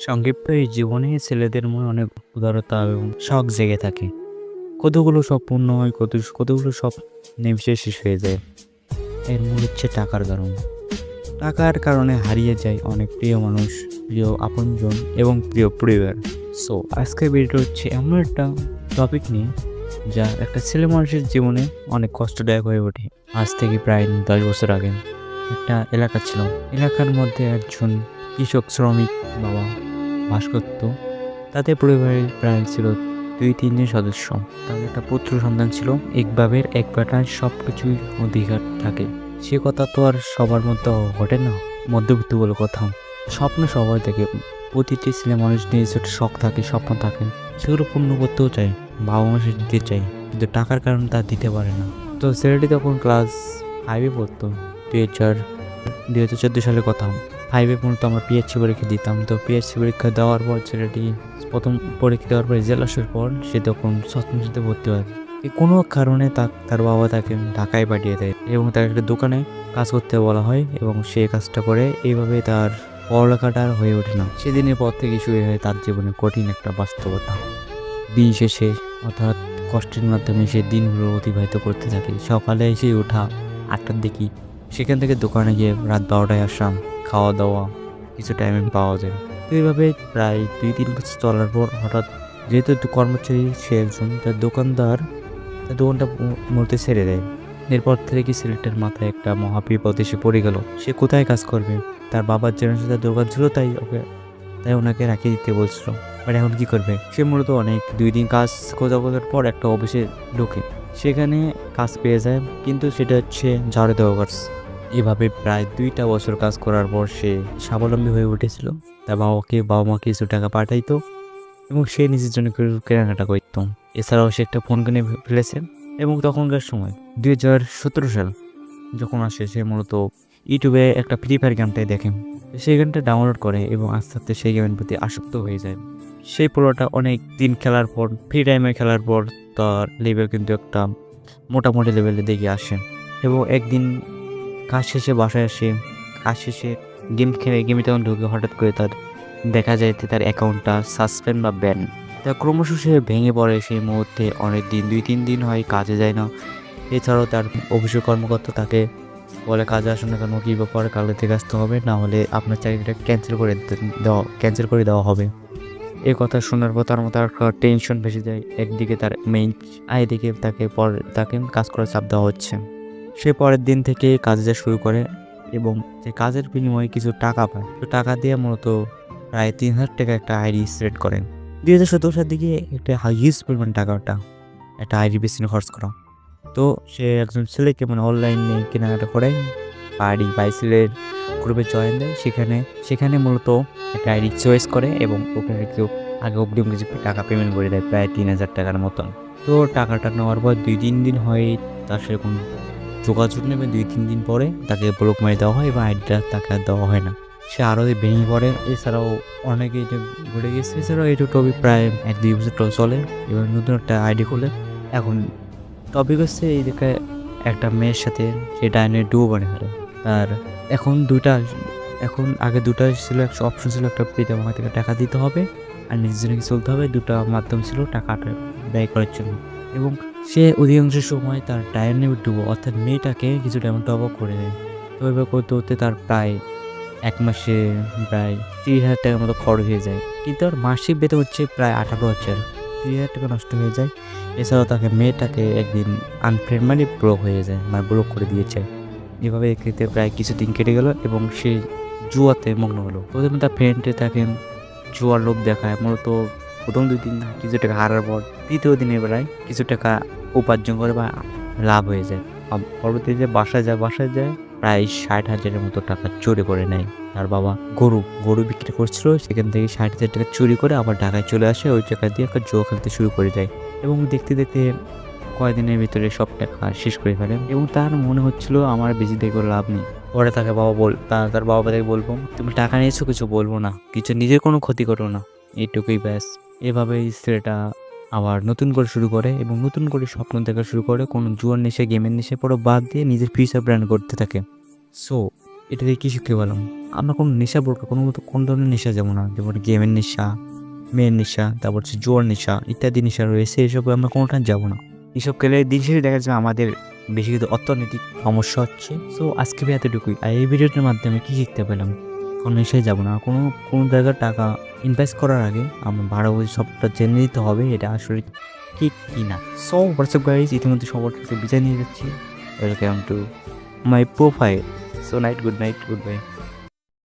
সংক্ষিপ্ত এই জীবনে ছেলেদের মনে অনেক উদারতা এবং শখ জেগে থাকে। কতগুলো সব পূর্ণ হয় কত কতগুলো সব নিমিশে শেষ হয়ে যায়। এর মূল হচ্ছে টাকার কারণ। টাকার কারণে হারিয়ে যায় অনেক প্রিয় মানুষ, প্রিয় আপনজন এবং প্রিয় পরিবার। সো আজকের ভিডিওটা হচ্ছে এমন একটা টপিক নিয়ে যা একটা ছেলে মানুষের জীবনে অনেক কষ্টদায়ক হয়ে ওঠে। আজ থেকে প্রায় দশ বছর আগে একটা এলাকা ছিল। এলাকার মধ্যে একজন কৃষক, শ্রমিক বাবা বাস করত তাদের পরিবারের প্রায় ছিল দুই তিনজন সদস্য। তাদের একটা পুত্র সন্তান ছিল এক বাবের এক বেটায় সব কিছুই অধিকার থাকে। সে কথা তো আর সবার মধ্যে ঘটে না, মধ্যবিত্ত বলে কথা। স্বপ্ন সবাই থেকে, প্রতিটি ছেলে মানুষ নিজের একটা শখ থাকে, স্বপ্ন থাকে। সেগুলো পূর্ণ করতেও চায় বাবা মাসে দিতে চায়, কিন্তু টাকার কারণে তা দিতে পারে না। তো ছেলেটি তখন ক্লাস ফাইভে পড়তো, দুই হাজার দুই হাজার চোদ্দ সালের কথা। ফাইভে পর্যন্ত আমরা পিএইচসি পরীক্ষা দিতাম। তো পিএইচসি পরীক্ষা দেওয়ার পর ছেলেটি প্রথম পরীক্ষা দেওয়ার পর রেজাল্ট আসার পর সে তখন শ্রেণীতে ভর্তি হয়। কোনো কারণে তা, তার বাবা তাকে ঢাকায় পাঠিয়ে দেয় এবং তাকে একটা দোকানে কাজ করতে বলা হয় এবং সে কাজটা করে। এইভাবে তার পড়ালেখাটা আর হয়ে ওঠে না। সেদিনের পর থেকে শুরু হয় তার জীবনে কঠিন একটা বাস্তবতা। দিন শেষে অর্থাৎ কষ্টের মাধ্যমে সে দিনগুলো অতিবাহিত করতে থাকে। সকালে এসে ওঠা আটটার দিকে সেখান থেকে দোকানে গিয়ে রাত বারোটায় আসাম খাওয়া দাওয়া কিছু টাইমে পাওয়া যায়। তো এইভাবে প্রায় দুই তিন বছর চলার পর হঠাৎ যেহেতু কর্মচারী সে একজন, তার দোকানদার তার দোকানটা মূ- মূলত ছেড়ে দেয়। এরপর থেকে ছেলেটার মাথায় একটা মহাবিপদ এসে পড়ে গেল। সে কোথায় কাজ করবে? তার বাবার যেন তার দোকান ছিল, তাই ওকে, তাই ওনাকে রাখিয়ে দিতে বলছিল। বাট এখন কী করবে? সে মূলত অনেক দুই দিন কাজ খোঁজা খোঁজার পর একটা অফিসে ঢোকে। সেখানে কাজ পেয়ে যায়, কিন্তু সেটা হচ্ছে ঝাড়ু দেওয়া কাজ এভাবে প্রায় দুইটা বছর কাজ করার পর সে স্বাবলম্বী হয়ে উঠেছিল। তার বাবাকে বাবা মাকে কিছু টাকা পাঠাইতো এবং সে নিজের জন্য কেনাকাটা করতো। এছাড়াও সে একটা ফোন কিনে ফেলেছে এবং তখনকার সময়, দুই হাজার সতেরো সাল, যখন আসে সে মূলত ইউটিউবে একটা ফ্রি ফায়ার গেমটাই দেখে। সেই গেমটা ডাউনলোড করে এবং আস্তে আস্তে সেই গেমের প্রতি আসক্ত হয়ে যায়। সেই পোলোটা অনেক দিন খেলার পর ফ্রি টাইমে খেলার পর তার লেভেল কিন্তু একটা মোটামুটি লেভেলে দেখে আসে। এবং একদিন কাজ শেষে বাসায় আসে। কাজ শেষে গেম খেলে গেমে তখন ঢুকে হঠাৎ করে তার দেখা যায় তার অ্যাকাউন্টটা সাসপেন্ড বা ব্যান তা ক্রমশ সে ভেঙে পড়ে সেই মুহূর্তে অনেক দিন, দুই তিন দিন হয় কাজে যায় না। এছাড়াও তার অফিসের কর্মকর্তা তাকে বলে, কাজে আসুন না কেন? কী ব্যাপার কালকে থেকে আসতে হবে? না হলে আপনার চাকরিটা ক্যান্সেল করে দেওয়া ক্যান্সেল করে দেওয়া হবে। এ কথা শোনার পর তার মতো একটা টেনশন ভেসে যায়। একদিকে তার মেইন আইদিকে তাকে পর, তাকে কাজ করার চাপ দেওয়া হচ্ছে। সে পরের দিন থেকে কাজে যাওয়া শুরু করে এবং যে কাজের বিনিময়ে কিছু টাকা পায়। তো টাকা দিয়ে মূলত প্রায় তিন হাজার টাকা একটা আইডি সেট করেন। দুই হাজার সতেরো সালের দিকে একটা হিউজ পরিমাণ টাকাটা একটা আইডি পেছনে খরচ করা। তো সে একজন ছেলেকে মানে অনলাইনে কেনাকাটা করে আইডি বাইসেলের গ্রুপে জয়েন দেয়। সেখানে সেখানে মূলত একটা আইডি চয়েস করে এবং ওখানে কেউ আগে অগ্রিম কিছু টাকা পেমেন্ট করে দেয়, প্রায় তিন হাজার টাকার মতন। তো টাকাটা নেওয়ার পর দুই, তিন দিন হয় তার সেরকম যোগাযোগ নেবে দুই, তিন দিন পরে তাকে ব্লক মারি দেওয়া হয় এবং আইডিটা তাকে আর দেওয়া হয় না। সে আরও ভেঙে পড়ে, এছাড়াও অনেকে এটা ঘুরে গেছে। এছাড়াও এই টপিক প্রায় এক, দুই বছর চলে এবং নতুন একটা আইডি খুলে। এখন টপিক হচ্ছে এই দিকে একটা মেয়ের সাথে, সে ডাইনে ডুবো বানিয়ে ফেলে। আর এখন দুটা এখন আগে দুটা ছিল, একটা অপশন ছিল, একটা পিতা মামা থেকে টাকা দিতে হবে, আর নিজের চলতে হবে। দুটা মাধ্যম ছিল টাকাটা ব্যয় করার জন্য। এবং সে অধিকাংশ সময় তার ডায়নে ডুবো অর্থাৎ মেয়েটাকে কিছু ডায়মন্ড টপ করে দেয় তো এবার করতে করতে তার প্রায় এক মাসে প্রায় তিরিশ হাজার টাকার মতো খরচ হয়ে যায়। কিন্তু তার মাসিক বেতন হচ্ছে প্রায় আঠারো হাজার। তিরিশ হাজার টাকা নষ্ট হয়ে যায়। এছাড়াও তাকে মেয়েটাকে একদিন আনফ্রেন্ড মানে ব্রোক হয়ে যায় মানে ব্রোক করে দিয়েছে। এভাবে এক্ষেত্রে প্রায় কিছুদিন কেটে গেল এবং সে জুয়াতে মগ্ন হলো। প্রথমে তার ফ্রেন্ডে তাকে জুয়ার লোভ দেখায়, মূলত প্রথম দুই দিন কিছু টাকা হারার পর তৃতীয় দিনে বেলায় কিছু টাকা উপার্জন করে বা লাভ হয়ে যায়। আর পরবর্তীতে বাসায় যায় বাসায় যায় প্রায় ষাট হাজারের মতো টাকা চুরি করে নেয়। তার বাবা গরু গরু বিক্রি করছিল, সেখান থেকে ষাট হাজার টাকা চুরি করে আবার ঢাকায় চলে আসে। ওই টাকা দিয়ে একটা জুয়া খেলতে শুরু করে যায় এবং দেখতে দেখতে কয়েকদিনের ভিতরে সব টাকা শেষ করে ফেলেন এবং তার মনে হচ্ছিল, আমার বেশি দেখে লাভ নেই। পরে তাকে বাবা বল তার বাবা তাকে বলব তুমি টাকা নিয়েছো, কিছু বলব না। কিছু নিজের কোনো ক্ষতি করো না। এইটুকুই ব্যাস। এভাবে ছেলেটা আবার নতুন করে শুরু করে এবং নতুন করে স্বপ্ন দেখা শুরু করে। কোনো জুয়ার নেশে, গেমের নেশে, পরে বাদ দিয়ে নিজের ফিউচার প্ল্যান করতে থাকে। সো এটা থেকে কী শিখতে পেলাম আমরা কোনো নেশা বলব কোনো মতো কোনো ধরনের নেশা যাব না। যেমন গেমের নেশা মেয়ের নেশা, তারপর হচ্ছে জোয়ার নেশা, ইত্যাদি নেশা রয়েছে, এসব আমরা কোনোটা যাব না। এসব খেলে দিন শেষে দেখা যাবে আমাদের বেশি কিছু অর্থনৈতিক সমস্যা হচ্ছে। সো আজকে এতটুকুই। আর এই ভিডিওটার মাধ্যমে কী শিখতে পেলাম? কোনো এসে যাব না। কোনো কোনো জায়গায় টাকা ইনভেস্ট করার আগে আমার ভাড়া বুঝে সবটা জেনে নিতে হবে এটা আসলে ঠিক কি না সো হোয়াটসঅ্যাপ গাইজ ইতিমধ্যে সবার কাছে বিদায় নিয়ে যাচ্ছি। Welcome to my profile so night good night good bye